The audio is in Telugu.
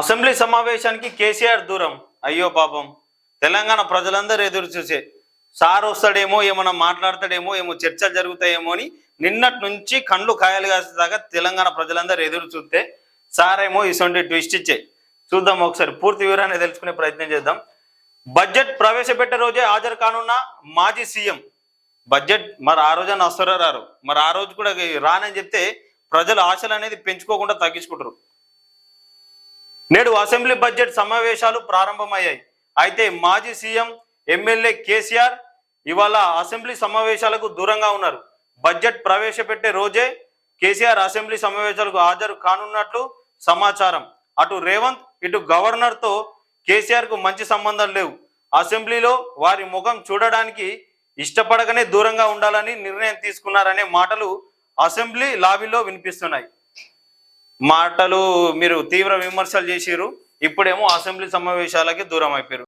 అసెంబ్లీ సమావేశానికి కేసీఆర్ దూరం. అయ్యో పాపం. తెలంగాణ ప్రజలందరూ ఎదురు చూసే సార్ వస్తాడేమో ఏమైనా మాట్లాడతాడేమో ఏమో చర్చలు జరుగుతాయేమో అని నిన్నటి నుంచి కండ్లు కాయలు కాసేదాకా తెలంగాణ ప్రజలందరూ ఎదురు చూస్తే సార్ ఏమో ఇటువంటి ట్విస్ట్ ఇచ్చే. చూద్దాం ఒకసారి పూర్తి వివరాన్ని తెలుసుకునే ప్రయత్నం చేద్దాం. బడ్జెట్ ప్రవేశపెట్టే రోజే హాజరు కానున్న మాజీ సీఎం. బడ్జెట్ మరి ఆ రోజున వస్తారో రారు మరి ఆ రోజు కూడా రానని చెప్తే ప్రజలు ఆశలు అనేది పెంచుకోకుండా తగ్గించుకుంటారు. నేడు అసెంబ్లీ బడ్జెట్ సమావేశాలు ప్రారంభమయ్యాయి. అయితే మాజీ సీఎం ఎమ్మెల్యే కేసీఆర్ ఇవాళ అసెంబ్లీ సమావేశాలకు దూరంగా ఉన్నారు. బడ్జెట్ ప్రవేశపెట్టే రోజే కేసీఆర్ అసెంబ్లీ సమావేశాలకు హాజరు కానున్నట్లు సమాచారం. అటు రేవంత్ ఇటు గవర్నర్తో కేసీఆర్కు మంచి సంబంధాలు లేవు. అసెంబ్లీలో వారి ముఖం చూడడానికి ఇష్టపడకనే దూరంగా ఉండాలని నిర్ణయం తీసుకున్నారనే మాటలు అసెంబ్లీ లాబీలో వినిపిస్తున్నాయి. మాటలు మీరు తీవ్ర విమర్శలు చేసిరు ఇప్పుడేమో అసెంబ్లీ సమావేశాలకి దూరం అయిపోయారు